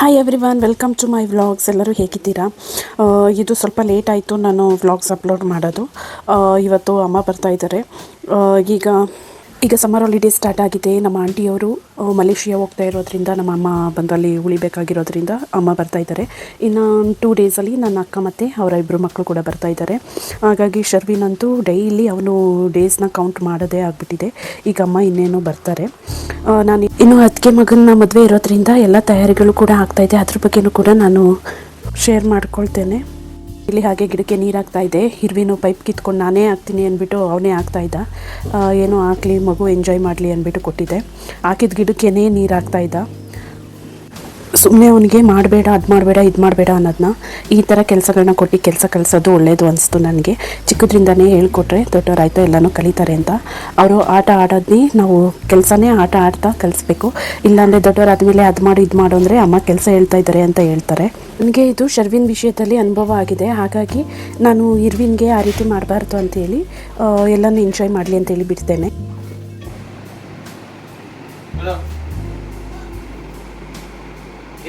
Hi everyone welcome to my vlogs ಎಲ್ಲರೂ ಹೇಗಿದ್ದೀರಾ? ಇದು ಸ್ವಲ್ಪ ಲೇಟ್ ಆಯಿತು, ನಾನು ವ್ಲಾಗ್ಸ್ ಅಪ್ಲೋಡ್ ಮಾಡೋದು. ಇವತ್ತು ಅಮ್ಮ ಬರ್ತಾ ಇದ್ದಾರೆ. ಈಗ ಈಗ ಸಮ್ಮರ್ ಹಾಲಿಡೇ ಸ್ಟಾರ್ಟ್ ಆಗಿದೆ. ನಮ್ಮ ಆಂಟಿಯವರು ಮಲೇಷಿಯಾ ಹೋಗ್ತಾ ಇರೋದ್ರಿಂದ, ನಮ್ಮ ಅಮ್ಮ ಬಂದು ಅಲ್ಲಿ ಉಳಿಬೇಕಾಗಿರೋದ್ರಿಂದ ಅಮ್ಮ ಬರ್ತಾ ಇದ್ದಾರೆ. ಇನ್ನು ಟೂ ಡೇಸಲ್ಲಿ ನನ್ನ ಅಕ್ಕ ಮತ್ತು ಅವರ ಇಬ್ಬರು ಮಕ್ಕಳು ಕೂಡ ಬರ್ತಾ ಇದ್ದಾರೆ. ಹಾಗಾಗಿ ಶರ್ವಿನ್ ಅಂತೂ ಡೈಲಿ ಅವನು ಡೇಸ್ನ ಕೌಂಟ್ ಮಾಡೋದೇ ಆಗಿಬಿಟ್ಟಿದೆ. ಈಗ ಅಮ್ಮ ಇನ್ನೇನು ಬರ್ತಾರೆ. ನಾನು ಇನ್ನು ಅತ್ತಿಗೆ ಮಗನ ಮದುವೆ ಇರೋದ್ರಿಂದ ಎಲ್ಲ ತಯಾರಿಗಳು ಕೂಡ ಆಗ್ತಾ ಇದೆ. ಅದ್ರ ಬಗ್ಗೆನೂ ಕೂಡ ನಾನು ಶೇರ್ ಮಾಡ್ಕೊಳ್ತೇನೆ. ಇಲ್ಲಿ ಹಾಗೆ ಗಿಡಕ್ಕೆ ನೀರು ಹಾಕ್ತಾ ಇದೆ. ಹಿರ್ವಿನು ಪೈಪ್ ಕಿತ್ಕೊಂಡು ನಾನೇ ಹಾಕ್ತೀನಿ ಅಂದ್ಬಿಟ್ಟು ಅವನೇ ಹಾಕ್ತಾ ಇದ್ದ. ಏನೋ ಹಾಕ್ಲಿ, ಮಗು ಎಂಜಾಯ್ ಮಾಡಲಿ ಅಂದ್ಬಿಟ್ಟು ಕೊಟ್ಟಿದ್ದೆ. ಹಾಕಿದ ಗಿಡಕ್ಕೇನೇ ನೀರು ಹಾಕ್ತಾ ಇದ್ದ. ಸುಮ್ಮನೆ ಅವನಿಗೆ ಮಾಡಬೇಡ, ಅದು ಮಾಡಬೇಡ, ಇದು ಮಾಡಬೇಡ ಅನ್ನೋದನ್ನ ಈ ಥರ ಕೆಲಸಗಳನ್ನ ಕೊಟ್ಟು ಕೆಲಸ ಕಲಿಸೋದು ಒಳ್ಳೆಯದು ಅನಿಸ್ತು ನನಗೆ. ಚಿಕ್ಕದ್ರಿಂದನೇ ಹೇಳ್ಕೊಟ್ರೆ ದೊಡ್ಡವರಾಯ್ತು, ಎಲ್ಲನೂ ಕಲಿತಾರೆ ಅಂತ. ಅವರು ಆಟ ಆಡೋದನ್ನೇ ನಾವು ಕೆಲಸನೇ ಆಟ ಆಡ್ತಾ ಕಲಿಸ್ಬೇಕು. ಇಲ್ಲಾಂದರೆ ದೊಡ್ಡವರಾದ್ಮೇಲೆ ಅದು ಮಾಡು, ಇದು ಮಾಡು ಅಂದರೆ ಅಮ್ಮ ಕೆಲಸ ಹೇಳ್ತಾ ಇದ್ದಾರೆ ಅಂತ ಹೇಳ್ತಾರೆ. ನನಗೆ ಇದು ಶರ್ವಿನ್ ವಿಷಯದಲ್ಲಿ ಅನುಭವ ಆಗಿದೆ. ಹಾಗಾಗಿ ನಾನು ಇರ್ವಿನ್ಗೆ ಆ ರೀತಿ ಮಾಡಬಾರ್ದು ಅಂತೇಳಿ ಎಲ್ಲನೂ ಎಂಜಾಯ್ ಮಾಡಲಿ ಅಂತೇಳಿ ಬಿಡ್ತೇನೆ.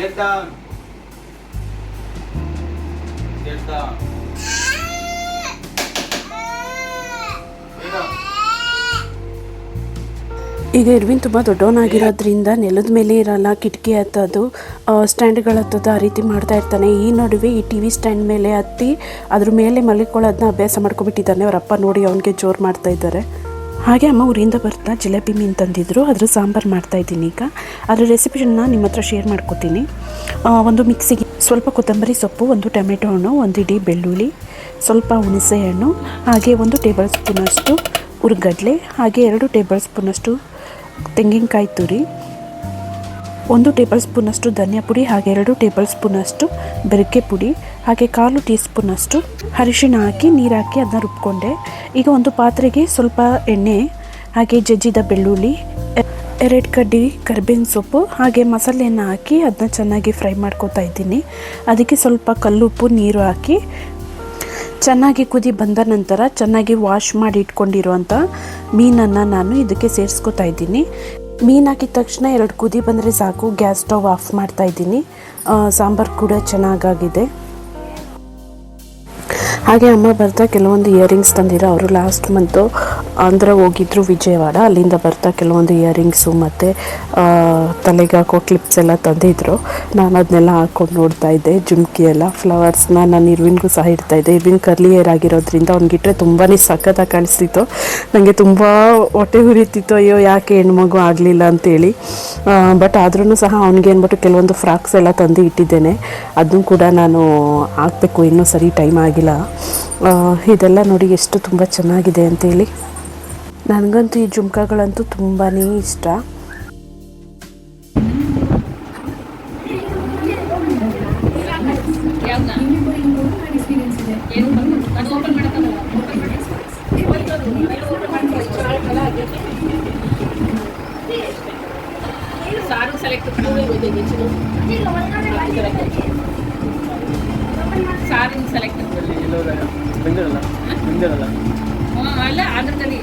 Get down. Get down. ಈಗ ಇರ್ವಿನ್ ತುಂಬ ದೊಡ್ಡವನಾಗಿರೋದ್ರಿಂದ ನೆಲದ ಮೇಲೆ ಇರಲ್ಲ, ಕಿಟಕಿ ಹತ್ತೋದು ಸ್ಟ್ಯಾಂಡ್ಗಳು ಹತ್ತೋದು ಆ ರೀತಿ ಮಾಡ್ತಾ ಇರ್ತಾನೆ ಈ ನಡುವೆ ಈ ಟಿ ವಿ ಸ್ಟ್ಯಾಂಡ್ ಮೇಲೆ ಹತ್ತಿ ಅದ್ರ ಮೇಲೆ ಮಲಿಕೊಳ್ಳೋದನ್ನ ಅಭ್ಯಾಸ ಮಾಡ್ಕೊಬಿಟ್ಟಿದ್ದಾನೆ ಅವರಪ್ಪ ನೋಡಿ ಅವನಿಗೆ ಜೋರು ಮಾಡ್ತಾ ಇದ್ದಾರೆ ಹಾಗೆ ಅಮ್ಮ ಊರಿಂದ ಬರ್ತಾ ಜಿಲೇಬಿ ಮೀನು ತಂದಿದ್ರು. ಅದ್ರ ಸಾಂಬಾರು ಮಾಡ್ತಾ ಇದ್ದೀನಿ ಈಗ. ಅದರ ರೆಸಿಪಿಯನ್ನು ನಿಮ್ಮ ಹತ್ರ ಶೇರ್ ಮಾಡ್ಕೋತೀನಿ. ಒಂದು ಮಿಕ್ಸಿಗೆ ಸ್ವಲ್ಪ ಕೊತ್ತಂಬರಿ ಸೊಪ್ಪು, ಒಂದು ಟೊಮೆಟೊ ಹಣ್ಣು, ಒಂದು ಇಡಿ ಬೆಳ್ಳುಳ್ಳಿ, ಸ್ವಲ್ಪ ಹುಣಸೆ ಹಣ್ಣು, ಹಾಗೆ ಒಂದು ಟೇಬಲ್ ಸ್ಪೂನಷ್ಟು ಉರ್ಗಡ್ಲೆ ಹಾಗೆ ಎರಡು ಟೇಬಲ್ ಸ್ಪೂನಷ್ಟು ತೆಂಗಿನಕಾಯಿ ತುರಿ ಒಂದು ಟೇಬಲ್ ಸ್ಪೂನಷ್ಟು ಧನಿಯಾ ಪುಡಿ, ಹಾಗೆ ಎರಡು ಟೇಬಲ್ ಸ್ಪೂನಷ್ಟು ಬೆರಕೆ ಪುಡಿ, ಹಾಗೆ ಕಾಲು ಟೀ ಸ್ಪೂನಷ್ಟು ಅರಿಶಿಣ ಹಾಕಿ ನೀರು ಹಾಕಿ ಅದನ್ನ ರುಬ್ಕೊಂಡೆ. ಈಗ ಒಂದು ಪಾತ್ರೆಗೆ ಸ್ವಲ್ಪ ಎಣ್ಣೆ, ಹಾಗೆ ಜಜ್ಜಿದ ಬೆಳ್ಳುಳ್ಳಿ, ಎರಡು ಕಡ್ಡಿ ಕರ್ಬೇವಿನ ಸೊಪ್ಪು, ಹಾಗೆ ಮಸಾಲೆಯನ್ನು ಹಾಕಿ ಅದನ್ನ ಚೆನ್ನಾಗಿ ಫ್ರೈ ಮಾಡ್ಕೋತಾ ಇದ್ದೀನಿ. ಅದಕ್ಕೆ ಸ್ವಲ್ಪ ಕಲ್ಲುಪ್ಪು, ನೀರು ಹಾಕಿ ಚೆನ್ನಾಗಿ ಕುದಿ ಬಂದ ನಂತರ ಚೆನ್ನಾಗಿ ವಾಶ್ ಮಾಡಿ ಇಟ್ಕೊಂಡಿರುವಂಥ ಮೀನನ್ನು ನಾನು ಇದಕ್ಕೆ ಸೇರಿಸ್ಕೋತಾ ಇದ್ದೀನಿ. ಮೀನು ಹಾಕಿದ ತಕ್ಷಣ ಎರಡು ಕುದಿ ಬಂದರೆ ಸಾಕು. ಗ್ಯಾಸ್ ಸ್ಟವ್ ಆಫ್ ಮಾಡ್ತಾ ಇದ್ದೀನಿ. ಸಾಂಬಾರು ಕೂಡ ಚೆನ್ನಾಗಾಗಿದೆ. ಹಾಗೆ ಅಮ್ಮ ಬರ್ತಾ ಕೆಲವೊಂದು ಇಯರಿಂಗ್ಸ್ ತಂದಿರೋ ಅವರು ಲಾಸ್ಟ್ ಮಂತು ಆಂಧ್ರ ಹೋಗಿದ್ರು ವಿಜಯವಾಡ. ಅಲ್ಲಿಂದ ಬರ್ತಾ ಕೆಲವೊಂದು ಇಯರಿಂಗ್ಸು ಮತ್ತು ತಲೆಗೆ ಹಾಕೋ ಕ್ಲಿಪ್ಸ್ ಎಲ್ಲ ತಂದಿದ್ರು. ನಾನು ಅದನ್ನೆಲ್ಲ ಹಾಕ್ಕೊಂಡು ನೋಡ್ತಾ ಇದ್ದೆ, ಜುಮ್ಕಿ ಎಲ್ಲ ಫ್ಲವರ್ಸ್ನ ನಾನು ಇರ್ವಿನ್ಗೂ ಸಹ ಇಡ್ತಾ ಇದ್ದೆ. ಇರ್ವಿನ್ ಕರ್ಲಿ ಏರ್ ಆಗಿರೋದ್ರಿಂದ ಅವ್ನಿಗಿಟ್ರೆ ತುಂಬಾ ಸಖತ್ತಾಗಿ ಕಾಣಿಸ್ತಿತ್ತು. ನನಗೆ ತುಂಬ ಹೊಟ್ಟೆ ಉರಿತಿತ್ತು, ಅಯ್ಯೋ, ಯಾಕೆ ಹೆಣ್ಮಗು ಆಗಲಿಲ್ಲ ಅಂತೇಳಿ. ಬಟ್ ಆದ್ರೂ ಸಹ ಅವ್ನಿಗೆ ಅಂದ್ಬಿಟ್ಟು ಕೆಲವೊಂದು ಫ್ರಾಕ್ಸ್ ಎಲ್ಲ ತಂದು ಇಟ್ಟಿದ್ದೇನೆ. ಅದನ್ನು ಕೂಡ ನಾನು ಹಾಕ್ಬೇಕು, ಇನ್ನೂ ಸರಿ ಟೈಮ್ ಆಗಿಲ್ಲ. ಇದೆಲ್ಲ ನೋಡಿ ಎಷ್ಟು ತುಂಬ ಚೆನ್ನಾಗಿದೆ ಅಂತೇಳಿ. ನನಗಂತೂ ಈ ಜುಮ್ಕಾಗಳಂತೂ ತುಂಬಾ ಇಷ್ಟ. ಸಾರು ಸೆಲೆಕ್ಟ್ ಕಾರ್ನ್ ಸೆಲೆಕ್ಟಿಂಗ್ ಬಿಡೋದಿಲ್ಲ ಬಿಡದಿಲ್ಲ ಓಹ್ ಒಳ್ಳೆ ಆಂದ್ರ ತಲಿ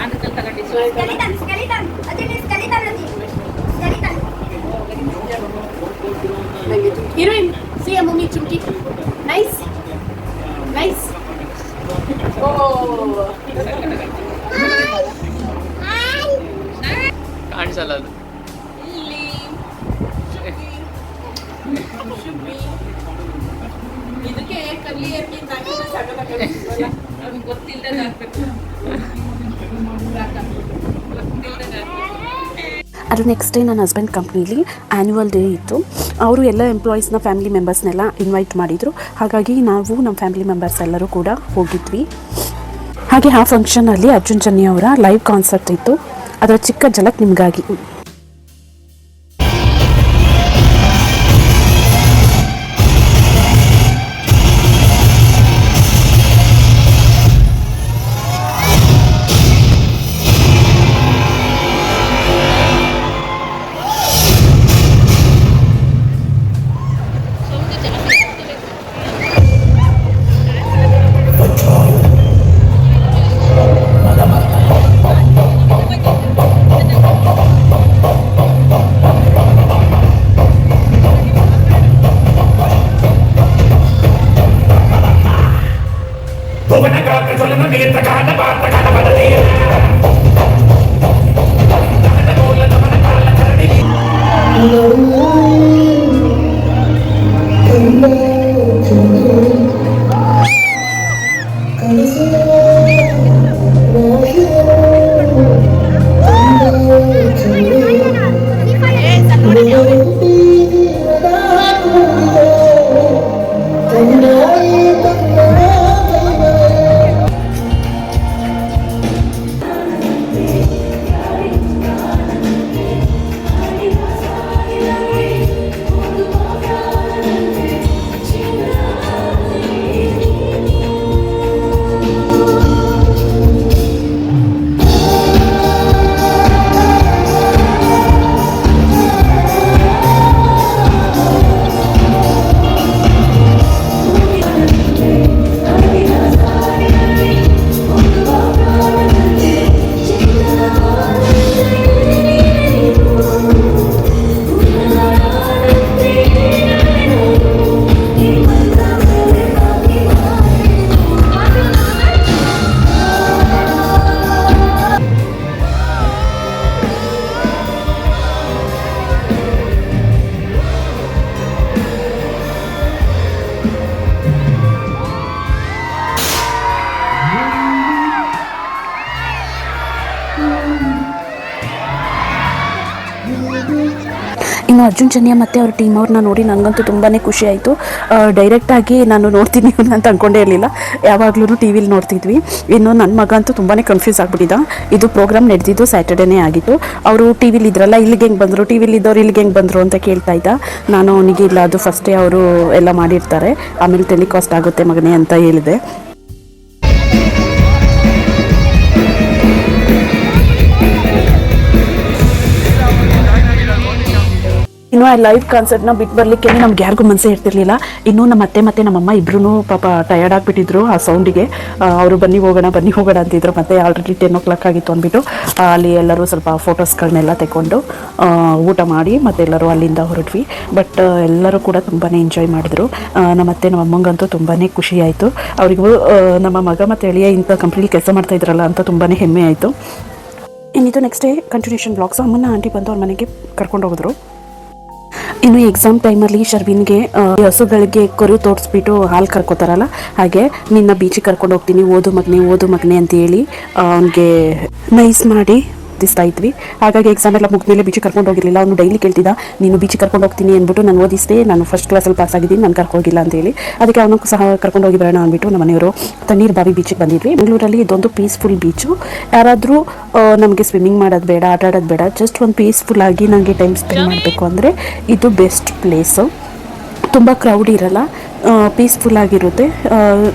ಆಂದ್ರ ತಲಿ ತಗಡಿ. ಸಾಯ್ತಾ ಕಲಿತಾ ಅದೆ ನಿ ತಲಿ ತರದಿ ನೈಸ್ ನೈಸ್ ಓಹ್ ಆಹ್ ಕಾಂಡಾ ಲಾಲೂ ಇಲಿ ಅದು ನೆಕ್ಸ್ಟ್ ಡೇ ನನ್ನ ಹಸ್ಬೆಂಡ್ ಕಂಪ್ನೀಲಿ ಆ್ಯನ್ಯುವಲ್ ಡೇ ಇತ್ತು. ಅವರು ಎಲ್ಲ ಎಂಪ್ಲಾಯೀಸ್ನ ಫ್ಯಾಮಿಲಿ ಮೆಂಬರ್ಸ್ನೆಲ್ಲ ಇನ್ವೈಟ್ ಮಾಡಿದರು. ಹಾಗಾಗಿ ನಾವು ನಮ್ಮ ಫ್ಯಾಮಿಲಿ ಮೆಂಬರ್ಸ್ ಎಲ್ಲರೂ ಕೂಡ ಹೋಗಿದ್ವಿ. ಹಾಗೆ ಆ ಫಂಕ್ಷನಲ್ಲಿ ಅರ್ಜುನ್ ಚನ್ನಿ ಅವರ ಲೈವ್ ಕಾನ್ಸರ್ಟ್ ಇತ್ತು. ಅದರ ಚಿಕ್ಕ ಜಲಕ್ ನಿಮಗಾಗಿ. ಇನ್ನು ಅರ್ಜುನ್ ಜನ್ಯ ಮತ್ತು ಅವ್ರ ಟೀಮ್ ಅವ್ರನ್ನ ನೋಡಿ ನನಗಂತೂ ತುಂಬಾ ಖುಷಿ ಆಯಿತು. ಡೈರೆಕ್ಟಾಗಿ ನಾನು ನೋಡ್ತೀನಿ ಅಂತ ಅಂದ್ಕೊಂಡೇ ಇರಲಿಲ್ಲ. ಯಾವಾಗಲೂ ಟಿ ವಿಲಿ ನೋಡ್ತಿದ್ವಿ. ಇನ್ನು ನನ್ನ ಮಗ ಅಂತೂ ತುಂಬಾ ಕನ್ಫ್ಯೂಸ್ ಆಗ್ಬಿಟ್ಟಿದ್ದ ಇದು ಪ್ರೋಗ್ರಾಮ್ ನಡೆದಿದ್ದು ಸ್ಯಾಟರ್ಡೇನೇ ಆಗಿತ್ತು. ಅವರು ಟಿ ವಿಲಿ ಇದ್ರಲ್ಲ, ಇಲ್ಲಿಗೆ ಹೆಂಗೆ ಬಂದರು? ಟಿ ವಿಲಿ ಇದ್ದವ್ರು ಇಲ್ಲಿಗೆ ಹೆಂಗೆ ಬಂದರು ಅಂತ ಕೇಳ್ತಾ ಇದ್ದ. ನಾನು ಅವನಿಗೆ ಇಲ್ಲ, ಅದು ಫಸ್ಟೇ ಅವರು ಎಲ್ಲ ಮಾಡಿರ್ತಾರೆ. ಆಮೇಲೆ ಟೆಲಿಕಾಸ್ಟ್ ಆಗುತ್ತೆ ಮಗನೇ ಅಂತ ಹೇಳಿದೆ. ಇನ್ನು ಆ ಲೈವ್ ಕಾನ್ಸರ್ಟ್ನ ಬಿಟ್ಟು ಬರಲಿಕ್ಕೆ ನಮ್ಗೆ ಯಾರಿಗೂ ಮನಸ್ಸೇ ಇರ್ತಿರ್ಲಿಲ್ಲ. ಇನ್ನು ನಮ್ಮ ಅತ್ತೆ ಮತ್ತೆ ನಮ್ಮಮ್ಮ ಇಬ್ರು ಪಾಪ ಟಯರ್ಡ್ ಆಗಿಬಿಟ್ಟಿದ್ರು ಆ ಸೌಂಡಿಗೆ ಅವರು ಬನ್ನಿ ಹೋಗೋಣ ಬನ್ನಿ ಹೋಗೋಣ ಅಂತಿದ್ರು. ಮತ್ತೆ ಆಲ್ರೆಡಿ ಟೆನ್ ಓ ಕ್ಲಾಕ್ ಆಗಿತ್ತು ಅಂದ್ಬಿಟ್ಟು ಅಲ್ಲಿ ಎಲ್ಲರೂ ಸ್ವಲ್ಪ ಫೋಟೋಸ್ಗಳನ್ನೆಲ್ಲ ತೆಕೊಂಡು ಊಟ ಮಾಡಿ ಮತ್ತೆ ಎಲ್ಲರೂ ಅಲ್ಲಿಂದ ಹೊರಟ್ವಿ. ಬಟ್ ಎಲ್ಲರೂ ಕೂಡ ತುಂಬಾ ಎಂಜಾಯ್ ಮಾಡಿದ್ರು. ನಮ್ಮ ಅತ್ತೆ, ನಮ್ಮ ಅಮ್ಮಂಗಂತೂ ತುಂಬಾ ಖುಷಿ ಆಯಿತು. ಅವರಿಗೂ ನಮ್ಮ ಮಗ ಮತ್ತು ಎಳೆಯ ಇಂಥ ಕಂಪ್ನಿಲಿ ಕೆಲಸ ಮಾಡ್ತಾ ಇದ್ರಲ್ಲ ಅಂತ ತುಂಬಾ ಹೆಮ್ಮೆ ಆಯಿತು. ಇನ್ನಿತು ನೆಕ್ಸ್ಟ್ ಡೇ ಕಂಟಿನ್ಯೂಷನ್ ಬ್ಲಾಗ್ಸ್ ಅಮ್ಮನ ಆಂಟಿ ಬಂದು ಅವ್ರ ಮನೆಗೆ ಕರ್ಕೊಂಡು ಹೋಗಿದ್ರು ಇನ್ನು ಎಕ್ಸಾಮ್ ಟೈಮಲ್ಲಿ ಶರ್ವಿನ್ಗೆ ಹಸುಗಳಿಗೆ ಕೊರು ತೋರಿಸ್ಬಿಟ್ಟು ಹಾಲು ಕರ್ಕೋತಾರಲ್ಲ, ಹಾಗೆ ನಿನ್ನ ಬೀಚಿಗೆ ಕರ್ಕೊಂಡು ಹೋಗ್ತೀನಿ, ಓದು ಮಗನೆ ಓದು ಮಗನೆ ಅಂತ ಹೇಳಿ ಅವನಿಗೆ ನೈಸ್ ಮಾಡಿ ಓದಿಸ್ತಾ ಇದ್ವಿ. ಹಾಗಾಗಿ ಎಕ್ಸಾಮ್ ಎಲ್ಲ ಮುಗಿದ್ಮೇಲೆ ಬೀಚಿಗೆ ಕರ್ಕೊಂಡು ಹೋಗಿರಲಿಲ್ಲ. ಅವನು ಡೈಲಿ ಕೇಳ್ತಿದ್ದ ನೀನು ಬೀಚಿಗೆ ಕರ್ಕೊಂಡು ಹೋಗ್ತೀನಿ ಅಂದ್ಬಿಟ್ಟು ನಾನು ಓದಿಸ್ದೆ ನಾನು ಫಸ್ಟ್ ಕ್ಲಾಸಲ್ಲಿ ಪಾಸ್ ಆಗಿದ್ದೀನಿ ನಾನು ಕರ್ಕೋಗಿಲ್ಲ ಅಂತೇಳಿ ಅಂತ ಹೇಳಿ. ಅದಕ್ಕೆ ಅವನು ಸಹ ಕರ್ಕೊಂಡು ಹೋಗಿ ಬರೋಣ ಅಂದ್ಬಿಟ್ಟು ನಮ್ಮ ಮನೆಯವರು ತಣ್ಣೀರ್ ಬಾವಿ ಬೀಚಿಗೆ ಬಂದಿದ್ವಿ. ಬೆಂಗಳೂರಲ್ಲಿ ಇದೊಂದು ಪೀಸ್ಫುಲ್ ಬೀಚು ಯಾರಾದರೂ ನಮಗೆ ಸ್ವಿಮ್ಮಿಂಗ್ ಮಾಡೋದು ಬೇಡ ಆಟ ಆಡೋದು ಬೇಡ ಜಸ್ಟ್ ಒಂದು ಪೀಸ್ಫುಲ್ ಆಗಿ ನನಗೆ ಟೈಮ್ ಸ್ಪೆಂಡ್ ಮಾಡಬೇಕು ಅಂದರೆ ಇದು ಬೆಸ್ಟ್ ಪ್ಲೇಸು ತುಂಬ ಕ್ರೌಡ್ ಇರಲ್ಲ ಪೀಸ್ಫುಲ್ ಆಗಿರುತ್ತೆ.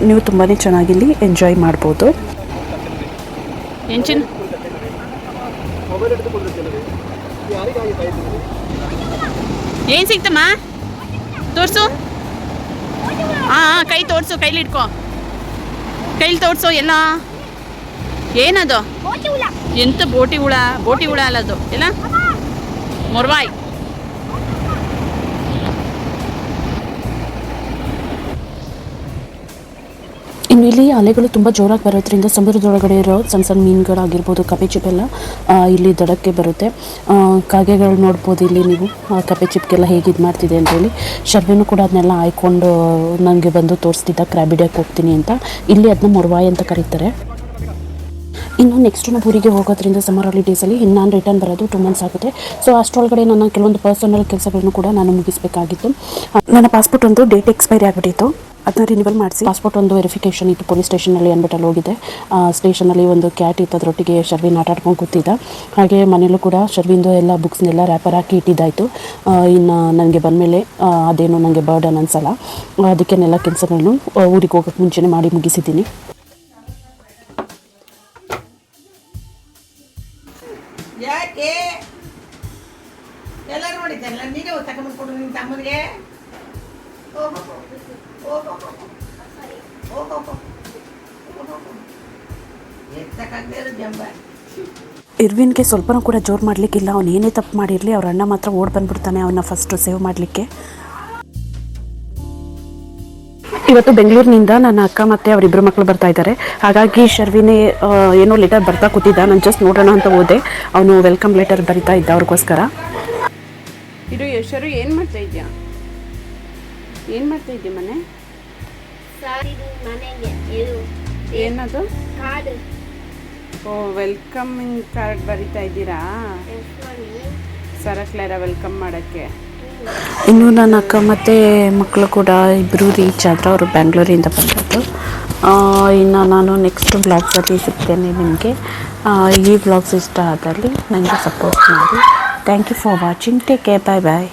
ನೀವು ತುಂಬಾ ಚೆನ್ನಾಗಿಲ್ಲಿ ಎಂಜಾಯ್ ಮಾಡ್ಬೋದು. ಎಂಚಿನ ಏನ್ ಸಿಕ್ತಮ್ಮ ತೋರ್ಸು. ಹಾ ಹಾ, ಕೈ ತೋರ್ಸು ಕೈಲಿ ಇಟ್ಕೋ ಕೈಲಿ ತೋರ್ಸು ಎಲ್ಲ. ಏನದು? ಎಂತ ಬೋಟಿ ಹುಳ ಬೋಟಿ ಹುಳ ಅಲ್ಲ ಅದು. ಎಲ್ಲ? ಮೊರ್ವಾಯ್. ಇಲ್ಲಿ ಅಲೆಗಳು ತುಂಬ ಜೋರಾಗಿ ಬರೋದ್ರಿಂದ ಸಮುದ್ರದೊಳಗಡೆ ಇರೋ ಸಣ್ಣ ಸಣ್ಣ ಮೀನುಗಳಾಗಿರ್ಬೋದು ಕಪೆ ಚಿಪ್ಪೆಲ್ಲ ಇಲ್ಲಿ ದಡಕ್ಕೆ ಬರುತ್ತೆ. ಕಾಗೆಗಳು ನೋಡ್ಬೋದು ಇಲ್ಲಿ ನೀವು. ಕಪೆ ಚಿಪ್ಗೆಲ್ಲ ಹೇಗೆ ಇದು ಮಾಡ್ತಿದೆ ಅಂತೇಳಿ ಶರ್ವೆನೂ ಕೂಡ ಅದನ್ನೆಲ್ಲ ಆಯ್ಕೊಂಡು ನನಗೆ ಬಂದು ತೋರಿಸ್ತಿದ್ದ, ಕ್ರ್ಯಾಬ್ ಹೋಗ್ತೀನಿ ಅಂತ. ಇಲ್ಲಿ ಅದನ್ನ ಮೊರವಾಯ್ ಅಂತ ಕರೀತಾರೆ. ಇನ್ನು ನೆಕ್ಸ್ಟ್ ನಾವು ಊರಿಗೆ ಹೋಗೋದ್ರಿಂದ ಸಮ್ಮರ್ ಹಾಲಿಡೇಸಲ್ಲಿ ಇನ್ನು ನಾನು ರಿಟರ್ನ್ ಬರೋದು ಟೂ ಮಂತ್ಸ್ ಆಗುತ್ತೆ. ಸೊ ಅಷ್ಟರೊಳಗಡೆ ನನ್ನ ಕೆಲವೊಂದು ಪರ್ಸನಲ್ ಕೆಲಸಗಳನ್ನು ಕೂಡ ನಾನು ಮುಗಿಸಬೇಕಾಗಿತ್ತು. ನನ್ನ ಪಾಸ್ಪೋರ್ಟ್ ಒಂದು ಡೇಟ್ ಎಕ್ಸ್ಪೈರಿ ಆಗಿಬಿಟ್ಟಿತ್ತು. ಅದನ್ನ ರಿನಿವಲ್ ಮಾಡಿಸಿ ಪಾಸ್ಪೋರ್ಟ್ ಒಂದು ವೆರಿಫಿಕೇಶನ್ ಇತ್ತು ಪೊಲೀಸ್ ಸ್ಟೇಷನಲ್ಲಿ ಅಂದ್ಬಿಟ್ಟು ಹೋಗಿದ್ದೆ ಸ್ಟೇಷನಲ್ಲಿ ಒಂದು ಕ್ಯಾಟ್ ಇತ್ತು, ಅದರೊಟ್ಟಿಗೆ ಶರ್ವಿನ್ ಆಟ ಆಡ್ಕೊಂಡು ಕೂತಿದ್ದ. ಹಾಗೆ ಮನೇಲೂ ಕೂಡ ಶರ್ವಿಂದು ಎಲ್ಲ ಬುಕ್ಸ್ನೆಲ್ಲ ರ್ಯಾಪರ್ ಹಾಕಿ ಇಟ್ಟಿದ್ದಾಯಿತು. ಇನ್ನು ನನಗೆ ಬಂದಮೇಲೆ ಅದೇನು ನನಗೆ ಬರ್ಡನ್ ಅನ್ಸಲ್ಲ. ಅದಕ್ಕೆನೆಲ್ಲ ಕೆಲಸಗಳನ್ನು ಊರಿಗೆ ಹೋಗೋಕ್ಕೆ ಮುಂಚೆನೇ ಮಾಡಿ ಮುಗಿಸಿದ್ದೀನಿ. ಎಲ್ಲರೂ ನೋಡಿದ್ದಲ್ಲ ನೀನೇ ತಗೊಂಡು ಕೊಡು ನಿನ್ನ ತಮ್ಮನಿಗೆ? ಇರ್ವಿನ್ಗೆ ಸ್ವಲ್ಪನೂ ಕೂಡ ಜೋರು ಮಾಡಲಿಕ್ಕಿಲ್ಲ. ಅವನು ಏನೇ ತಪ್ಪು ಮಾಡಿರಲಿ, ಅವ್ರ ಅಣ್ಣ ಮಾತ್ರ ಓಡ್ ಬಂದ್ಬಿಡ್ತಾನೆ ಅವನ್ನ ಫಸ್ಟು ಸೇವ್ ಮಾಡಲಿಕ್ಕೆ. ಇವತ್ತು ಬೆಂಗಳೂರಿನಿಂದ ನನ್ನ ಅಕ್ಕ ಮತ್ತು ಅವರಿಬ್ಬರು ಮಕ್ಕಳು ಬರ್ತಾ ಇದ್ದಾರೆ. ಹಾಗಾಗಿ ಶರ್ವಿನೇ ಏನೋ ಲೆಟರ್ ಬರ್ತಾ ಕೂತಿದ್ದ. ನಾನು ಜಸ್ಟ್ ನೋಡೋಣ ಅಂತ ಹೋದೆ. ಅವನು ವೆಲ್ಕಮ್ ಲೆಟರ್ ಬರಿತಾ ಇದ್ದ ಅವ್ರಿಗೋಸ್ಕರ. ಇದು ಯಶರು ಏನು ಮಾಡ್ತಾ ಇದೆಯಾ? ಏನು ಮಾಡ್ತಾ ಇದ್ದೀಯ ಮನೆ? ಏನದು? ಕಾಡು. ಓ ವೆಲ್ಕಮಿಂಗ್ ಕಾರ್ಡ್ ಬರಿತಾ ಇದ್ದೀರಾ? ಸರಕ್ಲೇರ ವೆಲ್ಕಮ್ ಮಾಡೋಕ್ಕೆ. ಇನ್ನು ನನ್ನ ಅಕ್ಕ ಮತ್ತು ಮಕ್ಕಳು ಕೂಡ ಇಬ್ಬರು ರೀಚ್ ಆದರೆ ಅವರು ಬ್ಯಾಂಗ್ಳೂರಿಂದ ಬಂದದ್ದು. ಆ, ಇನ್ನು ನಾನು ನೆಕ್ಸ್ಟ್ ಬ್ಲಾಗ್ಸಲ್ಲಿ ಸಿಗ್ತೇನೆ ನಿಮಗೆ. ಈ ಬ್ಲಾಗ್ಸ್ ಇಷ್ಟ ಆದಲ್ಲಿ ನನಗೆ ಸಪೋರ್ಟ್ ಮಾಡಿ. Thank you for watching take care bye bye